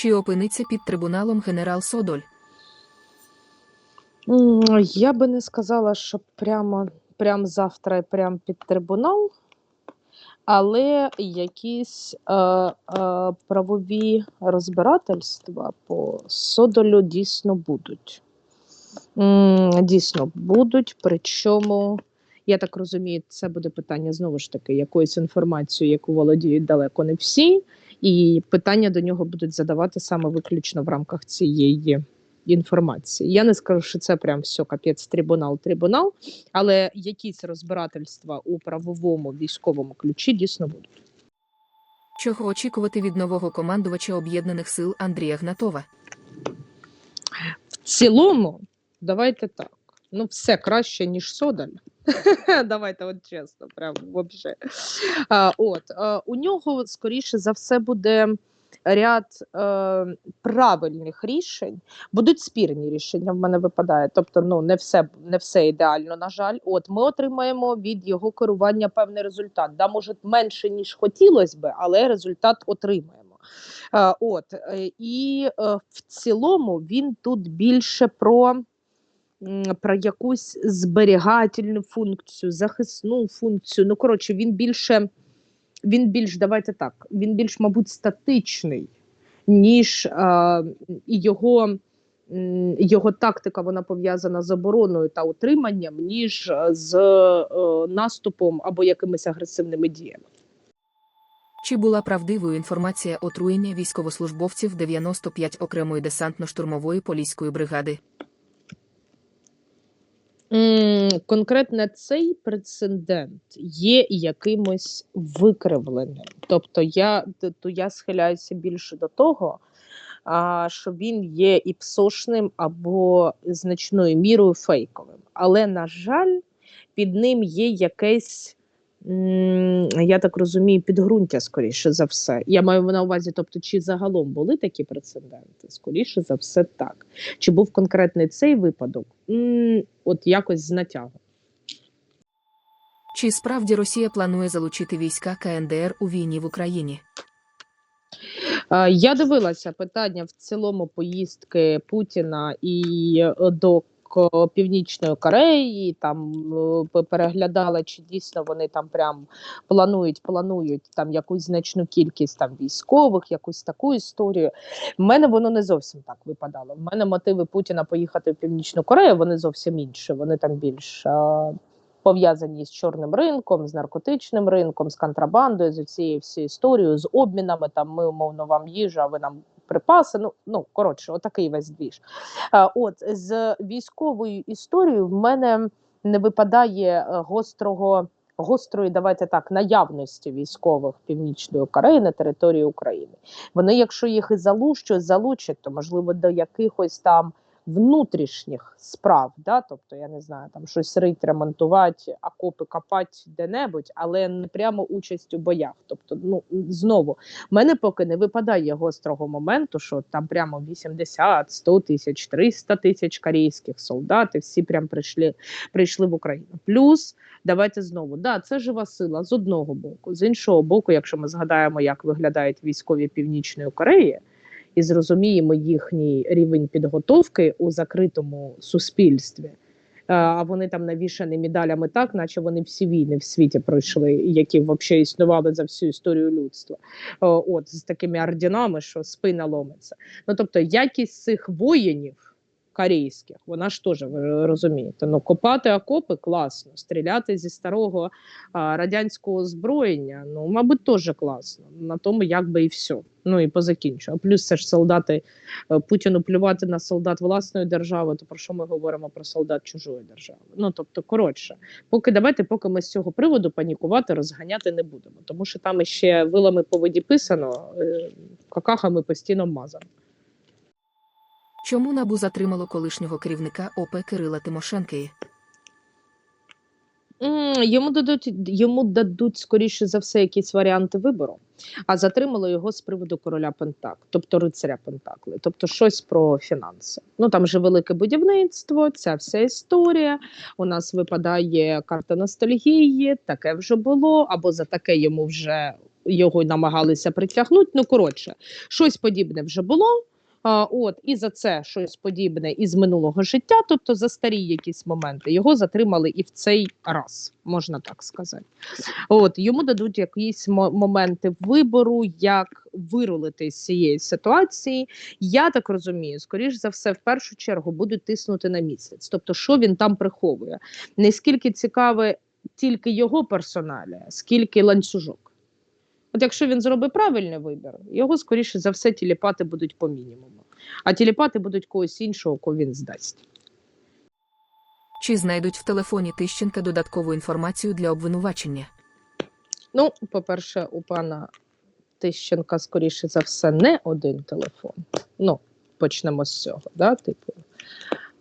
Чи опиниться під трибуналом генерал Содоль? Я би не сказала, що прямо, прямо завтра і прямо під трибунал, але якісь е, е, правові розбирательства по Содолю дійсно будуть. Дійсно будуть, причому, я так розумію, це буде питання знову ж таки якоїсь інформації, яку володіють далеко не всі, і питання до нього будуть задавати саме виключно в рамках цієї інформації. Я не скажу, що це прям все капець, трибунал, трибунал, але якісь розбирательства у правовому військовому ключі дійсно будуть. Чого очікувати від нового командувача об'єднаних сил Андрія Гнатова? В цілому, давайте так. Ну, все краще, ніж Содаль. Давайте, от чесно, прям вообще. От, у нього, скоріше за все, буде ряд е, правильних рішень. Будуть спірні рішення, в мене випадає. Тобто, ну, не все, не все ідеально, на жаль. От, ми отримаємо від його керування певний результат. Да, може, менше, ніж хотілося би, але результат отримаємо. Е, от, е, і е, в цілому він тут більше про, про якусь зберігательну функцію, захисну функцію. Ну, коротше, він більше, він більш, давайте так, він більш, мабуть, статичний, ніж е, його. Його тактика вона пов'язана з обороною та утриманням, ніж е, з е, наступом або якимись агресивними діями. Чи була правдивою інформація отруєння військовослужбовців 95 окремої десантно-штурмової поліської бригади? Конкретно цей прецедент є якимось викривленим. Тобто я, то я схиляюся більше до того, а, що він є і псошним або значною мірою фейковим. Але, на жаль, під ним є якесь, я так розумію, підґрунтя, скоріше за все. Я маю на увазі, тобто, чи загалом були такі прецеденти? Скоріше за все, так. Чи був конкретний цей випадок? От якось з натягом. Чи справді Росія планує залучити війська КНДР у війні в Україні? Е, Я дивилася питання в цілому поїздки Путіна і е, до Північної Кореї, там е, переглядала, чи дійсно вони там прям планують, планують там якусь значну кількість там військових, якусь таку історію. В мене воно не зовсім так випадало. В мене мотиви Путіна поїхати в Північну Корею, вони зовсім інші. Вони там більш е, пов'язані з чорним ринком, з наркотичним ринком, з контрабандою, з цією всією історією, з обмінами. Там ми умовно вам їжу, а ви нам припаси. Ну ну коротше, отакий весь двіж. А, от з військовою історією в мене не випадає е, гострого. Гострої, давайте так, наявності військових Північної Кореї на території України. Вони, якщо їх і залучать, залучать, то можливо до якихось там внутрішніх справ, да? тобто я не знаю, там щось рить, ремонтувати, окопи копати де-небудь, але не прямо участь у боях. Тобто, ну знову, мене поки не випадає гострого моменту, що там прямо 80, 100 тисяч, 300 тисяч корейських солдат, і всі прям прийшли, прийшли в Україну. Плюс. Давайте знову, да, це жива сила з одного боку. З іншого боку, якщо ми згадаємо, як виглядають військові Північної Кореї, і зрозуміємо їхній рівень підготовки у закритому суспільстві. А вони там навішані медалями так, наче вони всі війни в світі пройшли, які взагалі існували за всю історію людства. От з такими орденами, що спина ломиться. Ну тобто, якість цих воїнів корейських, вона ж теж ви розумієте. Ну копати окопи класно, стріляти зі старого а, радянського озброєння, ну мабуть, теж класно. На тому якби і все. Ну і позакінчу. А плюс це ж солдати е, Путіну плювати на солдат власної держави. То про що ми говоримо про солдат чужої держави? Ну тобто, коротше, поки давайте, поки ми з цього приводу панікувати, розганяти не будемо, тому що там іще вилами по воді писано, е, какахами постійно мазано. Чому НАБУ затримало колишнього керівника ОП Кирила Тимошенки? Йому дадуть йому дадуть скоріше за все якісь варіанти вибору, а затримали його з приводу короля Пентак, тобто рицаря Пентакли, тобто щось про фінанси. Ну там же велике будівництво, ця вся історія. У нас випадає карта ностальгії, таке вже було, або за таке йому вже його намагалися притягнути. Ну, коротше, щось подібне вже було. От, і за це щось подібне із минулого життя, тобто за старі якісь моменти, його затримали і в цей раз, можна так сказати. От йому дадуть якісь моменти вибору, як вирулити з цієї ситуації. Я так розумію, скоріш за все, в першу чергу будуть тиснути на місяць. Тобто, що він там приховує? Не скільки цікаве тільки його персоналія, скільки ланцюжок. От якщо він зробить правильний вибір, його скоріше за все тіліпати будуть по мінімуму, а тіліпати будуть когось іншого, кого він здасть. Чи знайдуть в телефоні Тищенка додаткову інформацію для обвинувачення? Ну, по-перше, у пана Тищенка, скоріше за все, не один телефон. Ну, почнемо з цього, да, типу.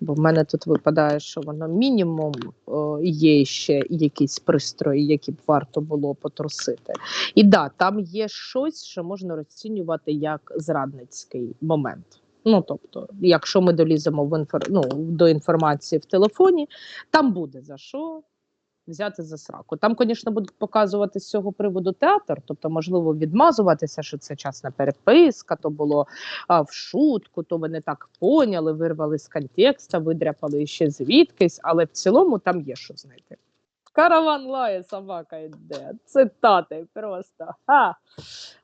Бо в мене тут випадає, що воно мінімум о, є ще якісь пристрої, які б варто було потрусити. І да, там є щось, що можна розцінювати як зрадницький момент. Ну, тобто, якщо ми доліземо в інфор... ну, до інформації в телефоні, там буде за що взяти за сраку. Там, звісно, будуть показувати з цього приводу театр, тобто, можливо, відмазуватися, що це часна переписка, то було а, в шутку, то ви не так поняли, вирвали з контекста, видряпали ще звідкись, але в цілому там є що знайти. Караван лає, собака йде. Цитати просто. Ха!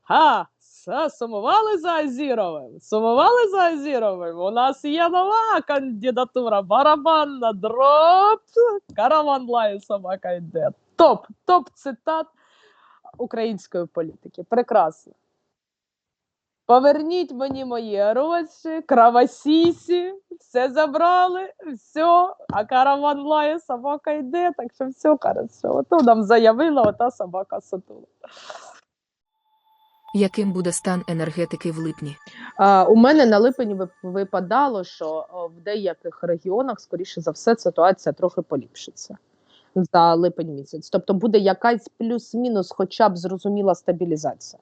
Ха! Са, Сумували за Азіровим? Сумували за Азіровим? У нас є нова кандидатура. Барабанна дроп. Караван лає, собака йде. Топ, топ цитат української політики. Прекрасно. Поверніть мені мої гроші, кравасісі, все забрали, все, а караван лає, собака йде, так що все хорошо. Ото нам заявила ота собака сотула. Яким буде стан енергетики в липні? А, у мене на липені випадало, що в деяких регіонах, скоріше за все, ситуація трохи поліпшиться за липень місяць. Тобто буде якась плюс-мінус, хоча б зрозуміла стабілізація.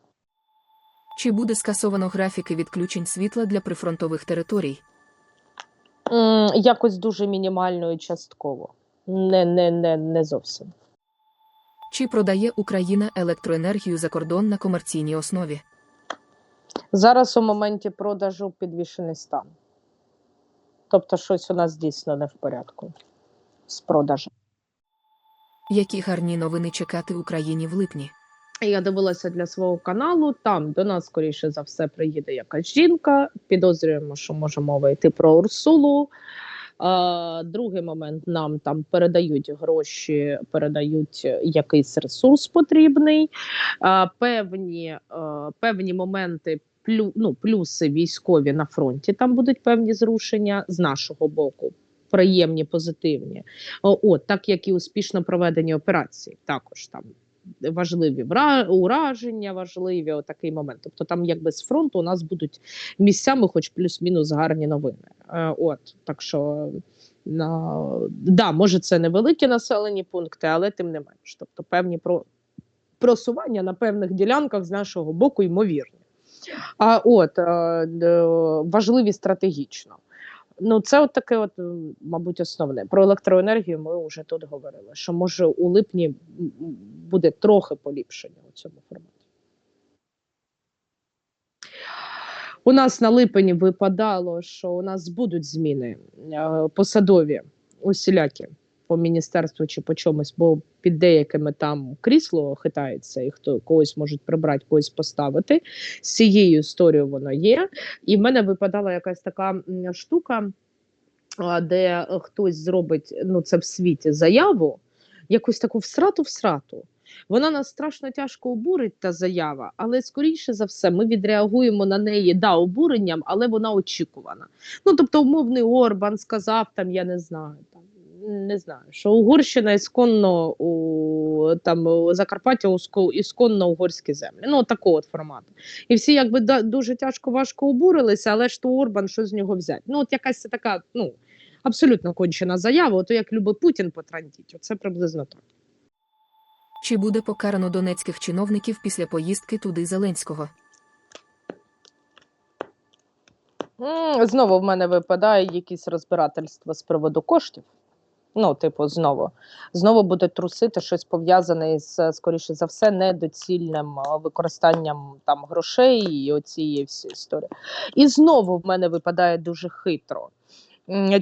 Чи буде скасовано графіки відключень світла для прифронтових територій? Якось дуже мінімально і частково. Не, не, не, не зовсім. Чи продає Україна електроенергію за кордон на комерційній основі? Зараз у моменті продажу підвішений стан. Тобто, щось у нас дійсно не в порядку з продажем. Які гарні новини чекати Україні в липні? Я дивилася для свого каналу. Там до нас, скоріше за все, приїде якась жінка. Підозрюємо, що може мова йти про Урсулу. Другий момент нам там передають гроші, передають якийсь ресурс потрібний. Певні, а, певні моменти. Плю, ну, плюси військові на фронті. Там будуть певні зрушення з нашого боку, приємні, позитивні. О, От так як і успішно проведені операції, також там важливі ураження, важливі отакий момент. Тобто, там, якби з фронту, у нас будуть місцями, хоч плюс-мінус гарні новини. Е, от так що. На, да, може, це невеликі населені пункти, але тим не менш. Тобто певні про, просування на певних ділянках з нашого боку ймовірні. А от е, важливі стратегічно. Ну, це от таке, от, мабуть, основне. Про електроенергію ми вже тут говорили, що може у липні буде трохи поліпшення у цьому форматі. У нас на липені випадало, що у нас будуть зміни е, посадові усілякі по міністерству чи по чомусь, бо під деякими там крісло хитається, і хто когось можуть прибрати, когось поставити. З цією історією воно є. І в мене випадала якась така штука, де хтось зробить ну це в світі заяву, якусь таку всрату-всрату. Вона нас страшно тяжко обурить, та заява, але скоріше за все ми відреагуємо на неї да, обуренням, але вона очікувана. Ну тобто, умовний Орбан сказав там, я не знаю, там не знаю, що Угорщина ісконно у там у Закарпаття уско- ісконно угорські землі. Ну такого от формату. І всі якби да, дуже тяжко важко обурилися, але ж то Орбан, що з нього взяти? Ну, от якась це така, ну абсолютно кончена заява, ото як любить Путін потрандіть. Оце приблизно так. Чи буде покарано донецьких чиновників після поїздки туди Зеленського? Знову в мене випадає якісь розбирательства з приводу коштів. Ну, типу, знову. Знову будуть трусити щось пов'язане із, скоріше за все, недоцільним використанням там грошей і оцієї всі історії. І знову в мене випадає дуже хитро.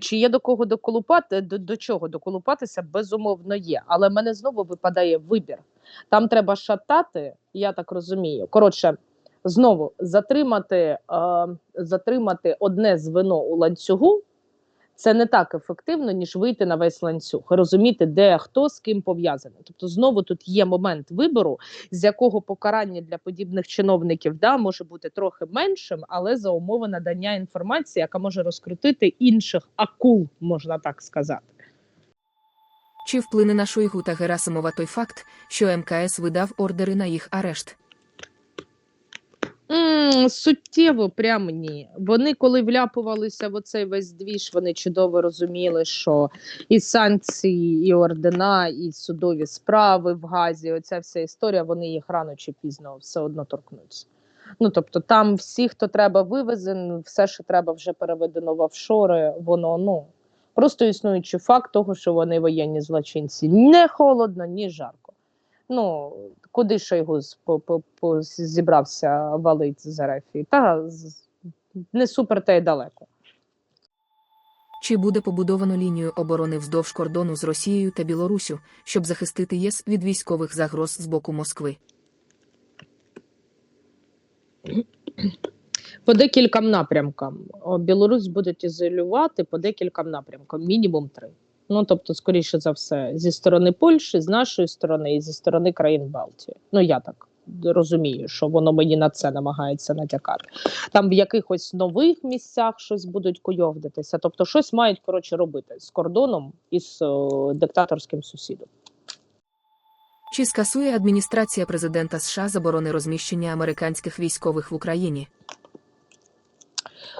Чи є до кого доколупати, до, до чого доколупатися, безумовно є. Але в мене знову випадає вибір. Там треба шатати, я так розумію. Коротше, знову затримати, е, затримати одне звено у ланцюгу. Це не так ефективно, ніж вийти на весь ланцюг, розуміти, де хто з ким пов'язаний. Тобто, знову тут є момент вибору, з якого покарання для подібних чиновників да, може бути трохи меншим, але за умови надання інформації, яка може розкрутити інших акул, можна так сказати. Чи вплине на Шойгу та Герасимова той факт, що МКС видав ордери на їх арешт? Суттєво прям ні. Вони, коли вляпувалися в оцей весь двіж, вони чудово розуміли, що і санкції, і ордена, і судові справи в Газі, оця вся історія, вони їх рано чи пізно все одно торкнуться. Ну тобто, там всі, хто треба, вивезен, все, що треба, вже переведено в офшори, воно ну просто існуючий факт того, що вони воєнні злочинці. Не холодно, ні жарко. Ну куди Шойгу зібрався валить з РФ? Та не супер та й далеко. Чи буде побудовано лінію оборони вздовж кордону з Росією та Білоруссю, щоб захистити ЄС від військових загроз з боку Москви? По декільком напрямкам. Білорусь будуть ізолювати по декільком напрямкам, мінімум три. Ну тобто, скоріше за все, зі сторони Польщі, з нашої сторони і зі сторони країн Балтії. Ну я так розумію, що воно мені на це намагається натякати. Там в якихось нових місцях щось будуть куйовдитися. Тобто, щось мають коротше робити з кордоном і з о, диктаторським сусідом. Чи скасує адміністрація президента США заборони розміщення американських військових в Україні?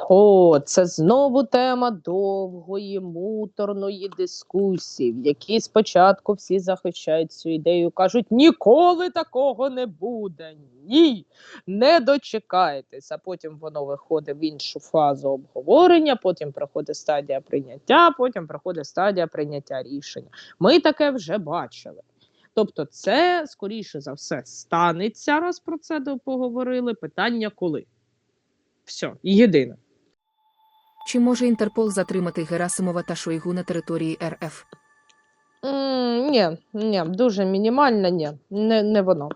О, це знову тема довгої муторної дискусії, в якій спочатку всі захищають цю ідею, кажуть, ніколи такого не буде. Ні, не дочекайтеся. Потім воно виходить в іншу фазу обговорення, потім проходить стадія прийняття, потім проходить стадія прийняття рішення. Ми таке вже бачили. Тобто, це скоріше за все станеться, раз про це поговорили. Питання коли. Все, єдине. Чи може Інтерпол затримати Герасимова та Шойгу на території РФ? М, Ні, ні, дуже мінімально, ні, не, не воно.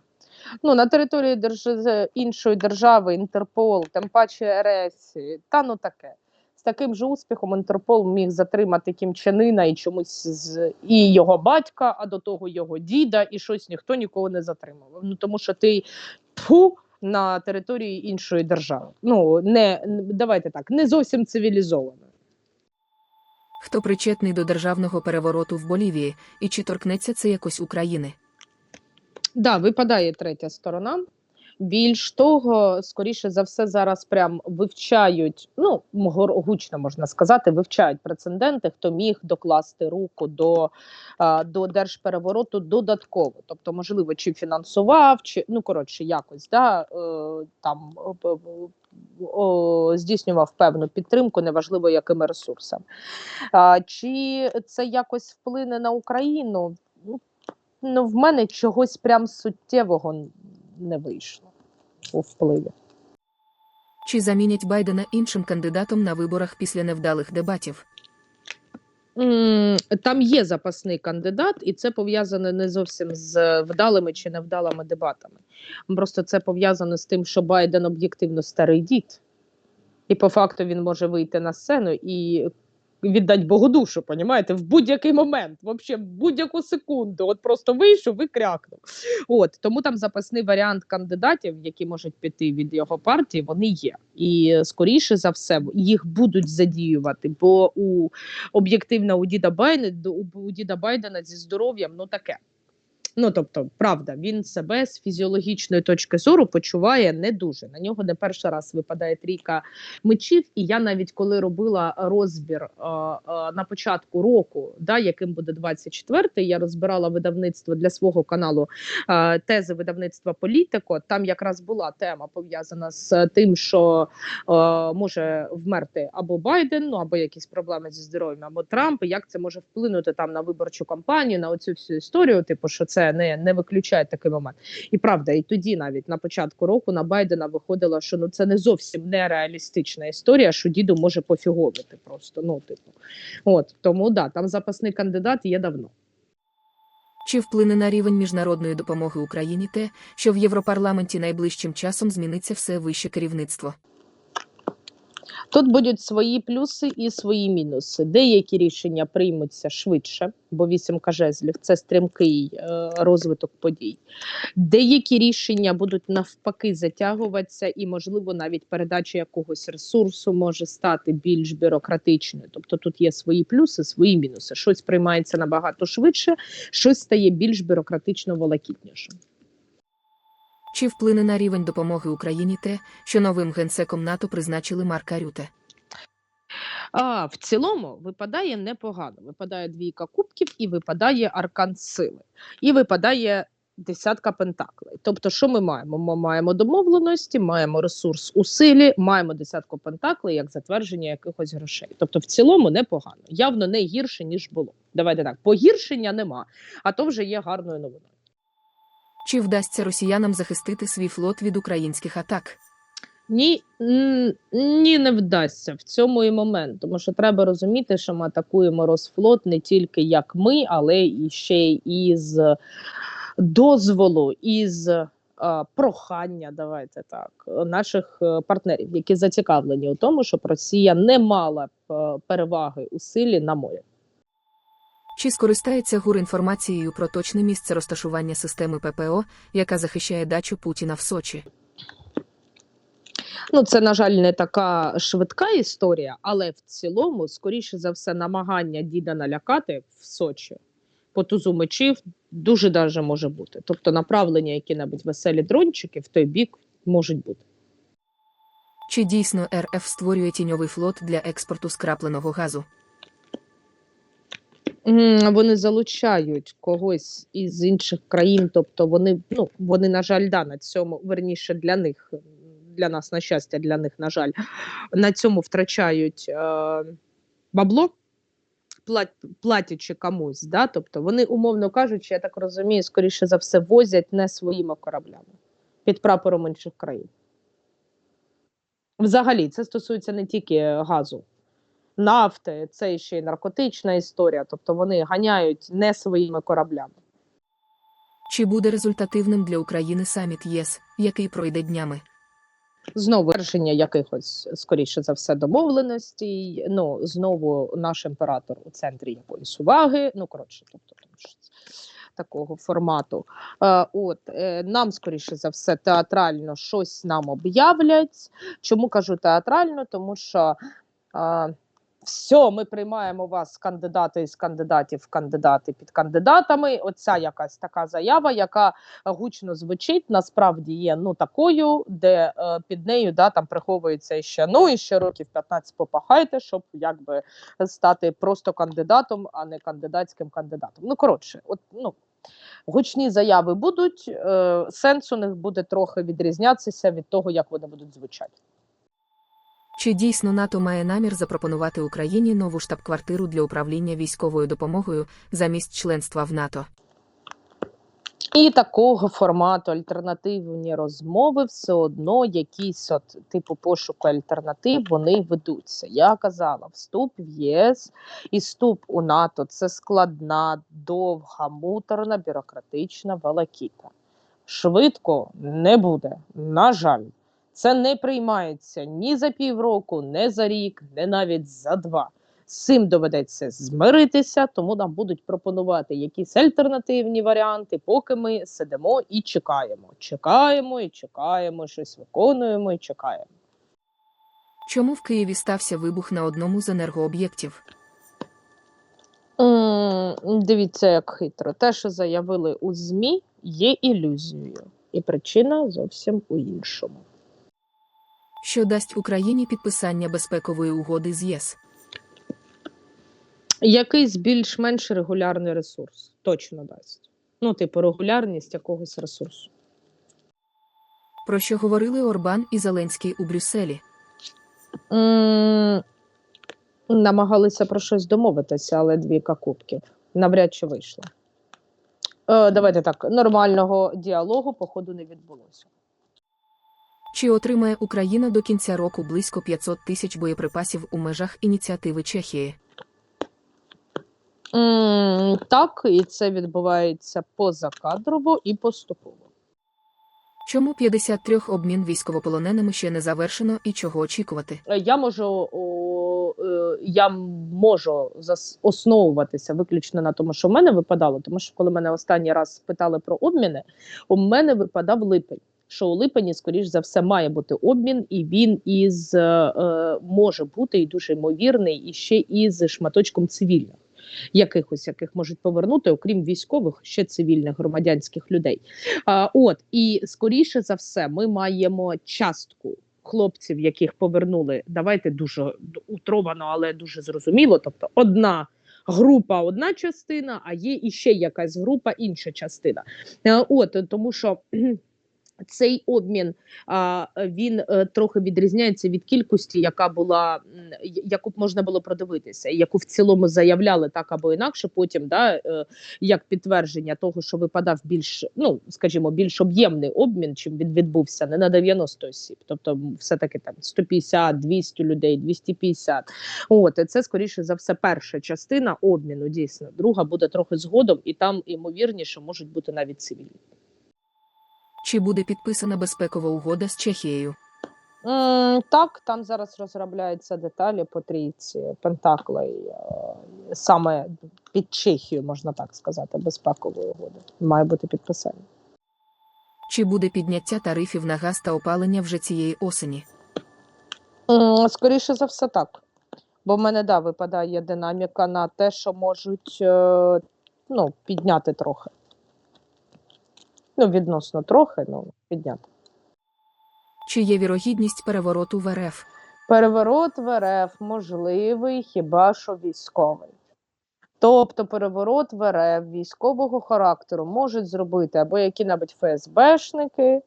Ну, на території держ... іншої держави, Інтерпол, тим паче РФ, та ну таке. З таким же успіхом Інтерпол міг затримати кімчанина і чомусь з і його батька, а до того його діда, і щось ніхто нікого не затримував. Ну тому що ти тьфу, на території іншої держави. Ну не давайте так, не зовсім цивілізовано. Хто причетний до державного перевороту в Болівії, і чи торкнеться це якось України? Да, випадає третя сторона. Більш того, скоріше за все, зараз прям вивчають, ну гучно можна сказати, вивчають прецеденти, хто міг докласти руку до, до держперевороту додатково. Тобто, можливо, чи фінансував, чи ну коротше, якось да, е, там о, о, здійснював певну підтримку, неважливо якими ресурсами. Чи це якось вплине на Україну? Ну, Ну, в мене чогось прям суттєвого не вийшло у впливі. Чи замінять Байдена іншим кандидатом на виборах після невдалих дебатів? Там є запасний кандидат, і це пов'язане не зовсім з вдалими чи невдалими дебатами. Просто це пов'язано з тим, що Байден об'єктивно старий дід, і по факту він може вийти на сцену і віддати Богу душу, понімаєте, в будь-який момент, взагалі, в будь-яку секунду. От просто вийшов і крякнув. От тому там запасний варіант кандидатів, які можуть піти від його партії, вони є. І скоріше за все їх будуть задіювати, бо у об'єктивно у діда Байдена, у діда Байдена зі здоров'ям ну таке. Ну тобто, правда, він себе з фізіологічної точки зору почуває не дуже. На нього не перший раз випадає трійка мечів. І я навіть коли робила розбір е, е, на початку року, да, яким буде 24-й, я розбирала видавництво для свого каналу е, тези видавництва Політико. Там якраз була тема пов'язана з тим, що е, може вмерти або Байден, ну або якісь проблеми зі здоров'ям, або Трамп. і Як це може вплинути там на виборчу кампанію, на оцю всю історію? Типу, що це не, не виключає такий момент. І правда, і тоді навіть на початку року на Байдена виходило, що ну це не зовсім нереалістична історія, що діду може пофіговити просто. Ну, типу, от тому да, там запасний кандидат є давно. Чи вплине на рівень міжнародної допомоги Україні те, що в Європарламенті найближчим часом зміниться все вище керівництво? Тут будуть свої плюси і свої мінуси. Деякі рішення приймуться швидше, бо вісімка жезлів це стрімкий е, розвиток подій. Деякі рішення будуть навпаки затягуватися, і, можливо, навіть передача якогось ресурсу може стати більш бюрократичною. Тобто тут є свої плюси, свої мінуси. Щось приймається набагато швидше, щось стає більш бюрократично волокітніше. Чи вплине на рівень допомоги Україні те, що новим генсеком НАТО призначили Марка Рюте? А в цілому випадає непогано. Випадає двійка кубків і випадає аркан сили, і випадає десятка пентаклей. Тобто, що ми маємо? Ми маємо домовленості, маємо ресурс у силі, маємо десятку пентаклей як затвердження якихось грошей. Тобто, в цілому непогано, явно не гірше ніж було. Давайте так, погіршення нема, а то вже є гарною новиною. Чи вдасться росіянам захистити свій флот від українських атак? Ні, ні, не вдасться в цьому і момент, тому що треба розуміти, що ми атакуємо Росфлот не тільки як ми, але і ще й із дозволу, із е, прохання, давайте так, наших е, партнерів, які зацікавлені у тому, щоб Росія не мала е, переваги у силі на морі. Чи скористається ГУР інформацією про точне місце розташування системи ППО, яка захищає дачу Путіна в Сочі? Ну, це, на жаль, не така швидка історія, але в цілому, скоріше за все, намагання діда налякати в Сочі по тузу мечів дуже даже може бути. Тобто направлення які-небудь веселі дрончики в той бік можуть бути. Чи дійсно РФ створює тіньовий флот для експорту скрапленого газу? Вони залучають когось із інших країн, тобто вони, ну, вони, на жаль, да, на цьому, верніше для них, для нас, на щастя, для них, на жаль, на цьому втрачають е, бабло, плат, платячи комусь. Да? Тобто вони, умовно кажучи, я так розумію, скоріше за все, возять не своїми кораблями під прапором інших країн. Взагалі, це стосується не тільки газу нафти, це ще й наркотична історія. Тобто вони ганяють не своїми кораблями. Чи буде результативним для України саміт ЄС, який пройде днями? Знову вершення якихось, скоріше за все, домовленостей. Ну знову наш імператор у центрі якоїсь уваги. Ну коротше, тобто там такого формату. Е, от е, нам, скоріше за все, театрально щось нам об'являть. Чому кажу театрально? Тому що. Все, ми приймаємо вас кандидати із кандидатів кандидати під кандидатами. Оця якась така заява, яка гучно звучить, насправді є ну такою, де е, під нею да там приховується ще ну і ще років 15 попахайте, щоб якби стати просто кандидатом, а не кандидатським кандидатом. Ну коротше, от ну. Гучні заяви будуть, е, сенс у них буде трохи відрізнятися від того, як вони будуть звучати. Чи дійсно НАТО має намір запропонувати Україні нову штаб-квартиру для управління військовою допомогою замість членства в НАТО? І такого формату альтернативні розмови все одно якісь от типу пошуку альтернатив вони ведуться. Я казала, вступ в ЄС і вступ у НАТО це складна, довга, муторна, бюрократична волокіта. Швидко не буде. На жаль, це не приймається ні за півроку, ні за рік, ні навіть за два. З цим доведеться змиритися, тому нам будуть пропонувати якісь альтернативні варіанти, поки ми сидимо і чекаємо. Чекаємо і чекаємо, щось виконуємо і чекаємо. Чому в Києві стався вибух на одному з енергооб'єктів? М, Дивіться, як хитро. Те, що заявили у ЗМІ, є ілюзією, і причина зовсім у іншому. Що дасть Україні підписання безпекової угоди з ЄС? Якийсь більш-менш регулярний ресурс точно дасть. Ну, типу, регулярність якогось ресурсу. Про що говорили Орбан і Зеленський у Брюсселі? М, Намагалися про щось домовитися, але двійка кубків. Навряд чи вийшло. Е, давайте так, нормального діалогу, походу, не відбулося. Чи отримає Україна до кінця року близько 500 тисяч боєприпасів у межах ініціативи Чехії? Так, і це відбувається позакадрово і поступово. Чому 53 обмін військовополоненими ще не завершено і чого очікувати? Е, Я можу е, я можу основуватися виключно на тому, що в мене випадало, тому що коли мене останній раз питали про обміни, у мене випадав липень. Що у липені, скоріш за все, має бути обмін, і він із е, е, може бути і дуже ймовірний, і ще із шматочком цивільних, якихось яких можуть повернути, окрім військових, ще цивільних громадянських людей. А, от і скоріше за все, ми маємо частку хлопців, яких повернули. Давайте дуже утровано, але дуже зрозуміло. Тобто, одна. Група одна частина, а є іще якась група, інша частина. Е, От тому, що цей обмін він е, трохи відрізняється від кількості, яка була яку б можна було продивитися, яку в цілому заявляли так або інакше. Потім да, е, як підтвердження того, що випадав більш, ну скажімо, більш об'ємний обмін, чим він відбувся не на 90 осіб, тобто все-таки там 150, 200 людей, 250. От це скоріше за все перша частина обміну. Дійсно, друга буде трохи згодом, і там ймовірніше можуть бути навіть цивільні. Чи буде підписана безпекова угода з Чехією? М, Так, там зараз розробляються деталі по трійці Пентакла, і, е, саме під Чехію, можна так сказати, безпекової угоди. Має бути підписання. Чи буде підняття тарифів на газ та опалення вже цієї осені? М, Скоріше за все, так. Бо в мене да, випадає динаміка на те, що можуть е, ну, підняти трохи. Ну, відносно трохи, ну, підняти. Чи є вірогідність перевороту в РФ? Переворот в РФ можливий хіба що військовий. Тобто переворот в РФ військового характеру можуть зробити або які-небудь ФСБшники,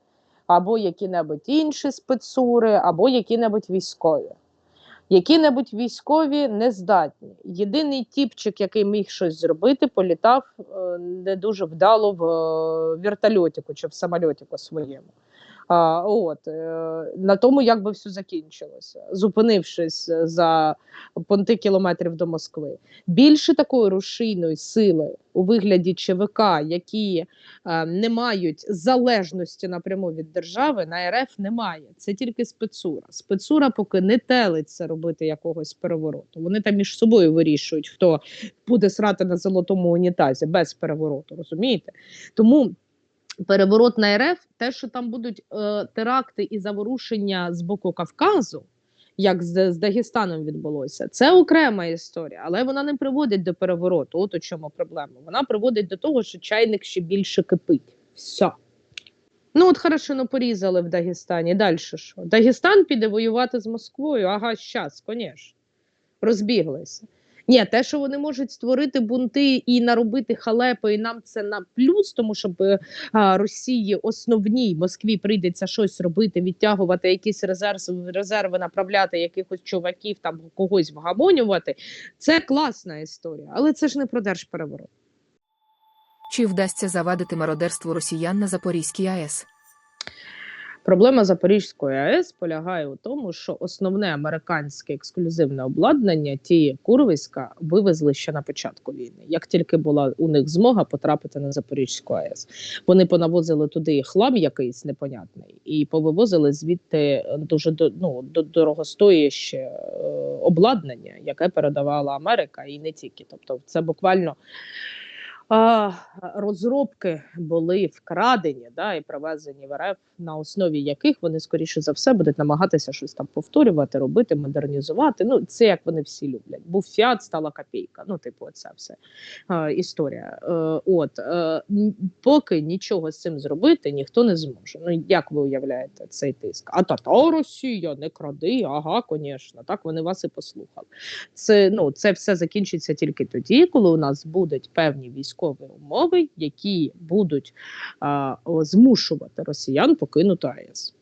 або які-небудь інші спецури, або які-небудь військові. Які-небудь військові не здатні. Єдиний тіпчик, який міг щось зробити, політав е, не дуже вдало в вертольотіку чи в самольотіку своєму. От, е, на тому як би все закінчилося, зупинившись за понти кілометрів до Москви. Більше такої рушійної сили у вигляді ЧВК, які е, не мають залежності напряму від держави, на РФ немає. Це тільки спецура. Спецура поки не телиться робити якогось перевороту. Вони там між собою вирішують, хто буде срати на золотому унітазі без перевороту. Розумієте? Тому переворот на РФ, те, що там будуть е, теракти і заворушення з боку Кавказу, як з, з Дагестаном відбулося, це окрема історія, але вона не приводить до перевороту. От у чому проблема. Вона приводить до того, що чайник ще більше кипить. Все. Ну, от хорошо, порізали в Дагестані. Далі що? Дагестан піде воювати з Москвою. Ага, щас, звісно. Розбіглися. Ні, те, що вони можуть створити бунти і наробити халепи, і нам це на плюс, тому щоб е, Росії основній Москві прийдеться щось робити, відтягувати якісь резерви, резерви направляти якихось чуваків, там когось вгамонювати. Це класна історія, але це ж не про держпереворот. Чи вдасться завадити мародерству росіян на Запорізькій АЕС? Проблема Запорізької АЕС полягає у тому, що основне американське ексклюзивне обладнання ті курвиська вивезли ще на початку війни. Як тільки була у них змога потрапити на Запорізьку АЕС, вони понавозили туди хлам якийсь непонятний і повивозили звідти дуже до- ну, до- дорогостояще е, обладнання, яке передавала Америка, і не тільки. Тобто, це буквально. Розробки були вкрадені да, і привезені в РФ, на основі яких вони, скоріше за все, будуть намагатися щось там повторювати, робити, модернізувати. Ну, це як вони всі люблять. Був фіат, стала копійка. Ну, типу, це все історія. Е, от е, поки нічого з цим зробити ніхто не зможе. Ну, як ви уявляєте цей тиск? А та та Росія, не кради, ага, звісно, так вони вас і послухали. Це ну це все закінчиться тільки тоді, коли у нас будуть певні військові умови, які будуть а, змушувати росіян покинути АЕС.